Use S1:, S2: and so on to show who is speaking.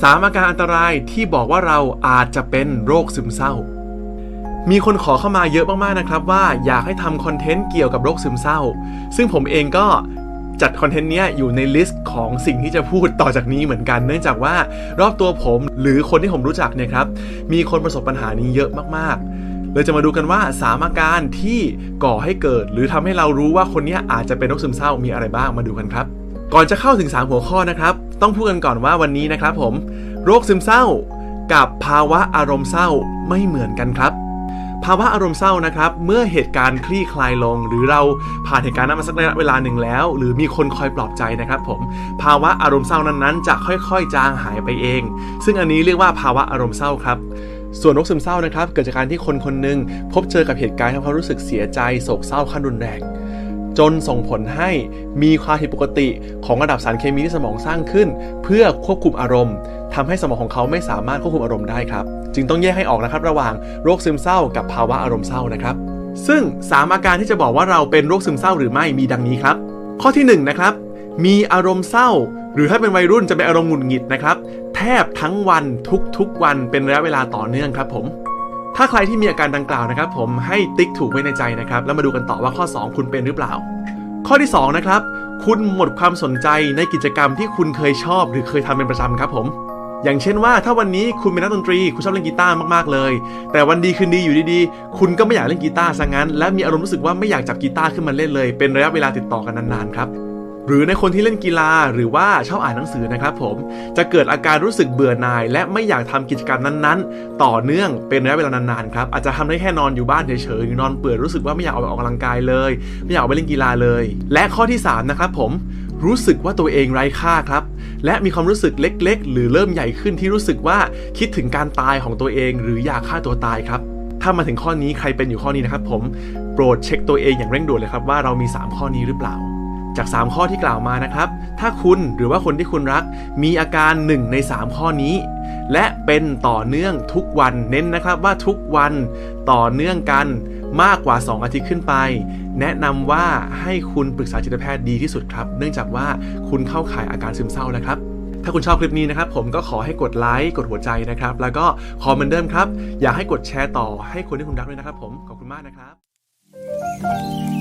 S1: สามอาการอันตรายที่บอกว่าเราอาจจะเป็นโรคซึมเศร้า มีคนขอเข้ามาเยอะมากๆนะครับว่าอยากให้ทำคอนเทนต์เกี่ยวกับโรคซึมเศร้า ซึ่งผมเองก็จัดคอนเทนต์เนี้ยอยู่ในลิสต์ของสิ่งที่จะพูดต่อจากนี้เหมือนกัน เนื่องจากว่ารอบตัวผมหรือคนที่ผมรู้จักเนี่ยครับ มีคนประสบปัญหานี้เยอะมากๆเลยจะมาดูกันว่าสามอาการที่ก่อให้เกิด หรือทำให้เรารู้ว่าคนนี้อาจจะเป็นโรคซึมเศร้ามีอะไรบ้างมาดูกันครับ ก่อนจะเข้าถึง 3 หัวข้อนะครับ ต้องพูดกันก่อนว่าวันนี้นะครับผม โรคซึมเศร้า กับภาวะอารมณ์เศร้าไม่เหมือนกันครับ ภาวะอารมณ์เศร้านะครับ เมื่อเหตุการณ์คลี่คลายลง หรือเราผ่านเหตุการณ์นั้นมาสักระยะเวลาหนึ่งแล้ว หรือมีคนคอยปลอบใจนะครับผม ภาวะอารมณ์เศร้านั้นๆ จะค่อยๆ จางหายไปเอง ซึ่งอันนี้เรียกว่าภาวะอารมณ์เศร้าครับส่วนโรคซึมเศร้านะครับ เกิดจากการที่คนคนหนึ่งพบเจอกับเหตุการณ์ทำให้เขารู้สึกเสียใจโศกเศร้าขั้นรุนแรง จนส่งผลให้มีความผิดปกติของระดับสารเคมีที่สมองสร้างขึ้น เพื่อควบคุมอารมณ์ทำให้สมองของเขาไม่สามารถควบคุมอารมณ์ได้ครับ จึงต้องแยกให้ออกนะครับระหว่างโรคซึมเศร้ากับภาวะอารมณ์เศร้านะครับ ซึ่งสามอาการที่จะบอกว่าเราเป็นโรคซึมเศร้าหรือไม่มีดังนี้ครับ ข้อที่หนึ่งนะครับมีอารมณ์เศร้า หรือถ้าเป็นวัยรุ่นจะเป็นอารมณ์หงุดหงิดนะครับแทบทั้งวันทุกๆวันเป็นระยะเวลาต่อเนื่องครับผม ถ้าใครที่มีอาการดังกล่าวนะครับ ผมให้ติ๊กถูกไว้ในใจนะครับ แล้วมาดูกันต่อว่าข้อ 2 คุณเป็นหรือเปล่า ข้อที่ 2 นะครับ คุณหมดความสนใจในกิจกรรมที่คุณเคยชอบ หรือเคยทำเป็นประจำครับผมอย่างเช่นว่าถ้าวันนี้คุณเป็นนักดนตรีคุณชอบเล่นกีตาร์มากๆเลย แต่วันดีคืนดีอยู่ดีๆ คุณก็ไม่อยากเล่นกีตาร์ซะงั้น และมีอารมณ์รู้สึกว่าไม่อยากจับกีตาร์ขึ้นมาเล่นเลย เป็นระยะเวลาติดต่อกันนานๆครับ หรือในคนที่เล่นกีฬาหรือว่าชอบอ่านหนังสือนะครับผมจะเกิดอาการรู้สึกเบื่อหน่าย และไม่อยากทำกิจกรรมนั้นๆ ต่อเนื่องเป็นระยะเวลานานๆครับอาจจะทำได้แค่นอนอยู่บ้านเฉยๆหรือนอนเปื่อยรู้สึกว่าไม่อยากออกไปออกกำลังกายเลย ไม่อยากออกไปเล่นกีฬาเลย และข้อที่3นะครับผมรู้สึกว่าตัวเองไร้ค่าครับ และมีความรู้สึกเล็กๆ หรือเริ่มใหญ่ขึ้นที่รู้สึกว่าคิดถึงการตายของตัวเอง หรืออยากฆ่าตัวตายครับถ้ามาถึงข้อนี้ใครเป็นอยู่ข้อนี้นะครับผมโปรดเช็คตัวเองอย่างเร่งด่วนเลยครับว่าเรามี 3 ข้อนี้หรือเปล่า จาก 3 ข้อที่กล่าวมานะครับ ถ้าคุณหรือว่าคนที่คุณรัก มีอาการ 1 ใน 3 ข้อนี้ และเป็นต่อเนื่องทุกวันเน้นนะครับว่าทุกวันต่อเนื่องกันมากกว่า 2 อาทิตย์ขึ้นไป แนะนำว่าให้คุณปรึกษาจิตแพทย์ดีที่สุดครับ เนื่องจากว่าคุณเข้าข่ายอาการซึมเศร้านะครับถ้าคุณชอบคลิปนี้นะครับ ผมก็ขอให้กดไลค์กดหัวใจนะครับ แล้วก็ขอเหมือนเดิมครับ อยากให้กดแชร์ต่อให้คนที่คุณรักด้วยนะครับผม ขอบคุณมากนะครับ